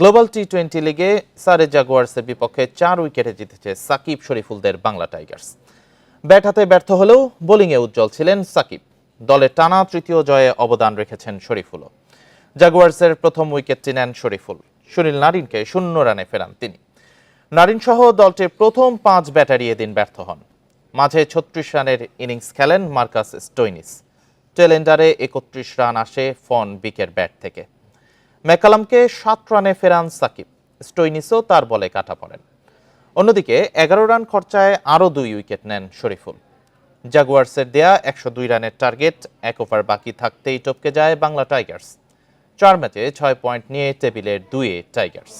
Global T twenty লিগে সারে জাগুয়ার্সের বিপক্ষে চার উইকেটে জিতেছে সাকিব শরীফুলদের বাংলা টাইগার্স। ব্যাট হাতে ব্যর্থ হলেও বোলিংয়ে উজ্জ্বল ছিলেন সাকিব। দলের টানা তৃতীয় জয়ে অবদান রেখেছেন শরীফুলও। জাগুয়ার্সের প্রথম উইকেটটি নেন শরীফুল। সুনীল নারিনকে শূন্য রানে ফেরান তিনি। নারিন সহ দলটির প্রথম পাঁচ ব্যাটারি এদিন ব্যর্থ হন। মাঝে ছত্রিশ রানের ইনিংস খেলেন মার্কাস স্টোইনিস। টেলেন্ডারে একত্রিশ রান আসে ফন বিকের ব্যাট থেকে। ম্যাকালামকে সাত রানে ফেরান সাকিব। স্টোইনিসও তার বলে কাটা পড়েন। অন্যদিকে, এগারো রান খরচায় আরও দুই উইকেট নেন শরীফুল। জাগুয়ার্সের দেয়া একশো দুই রানের টার্গেট, এক ওভার বাকি থাকতেই টপকে যায় বাংলা টাইগার্স। চার ম্যাচে ছয় পয়েন্ট নিয়ে টেবিলের দুয়ে টাইগার্স।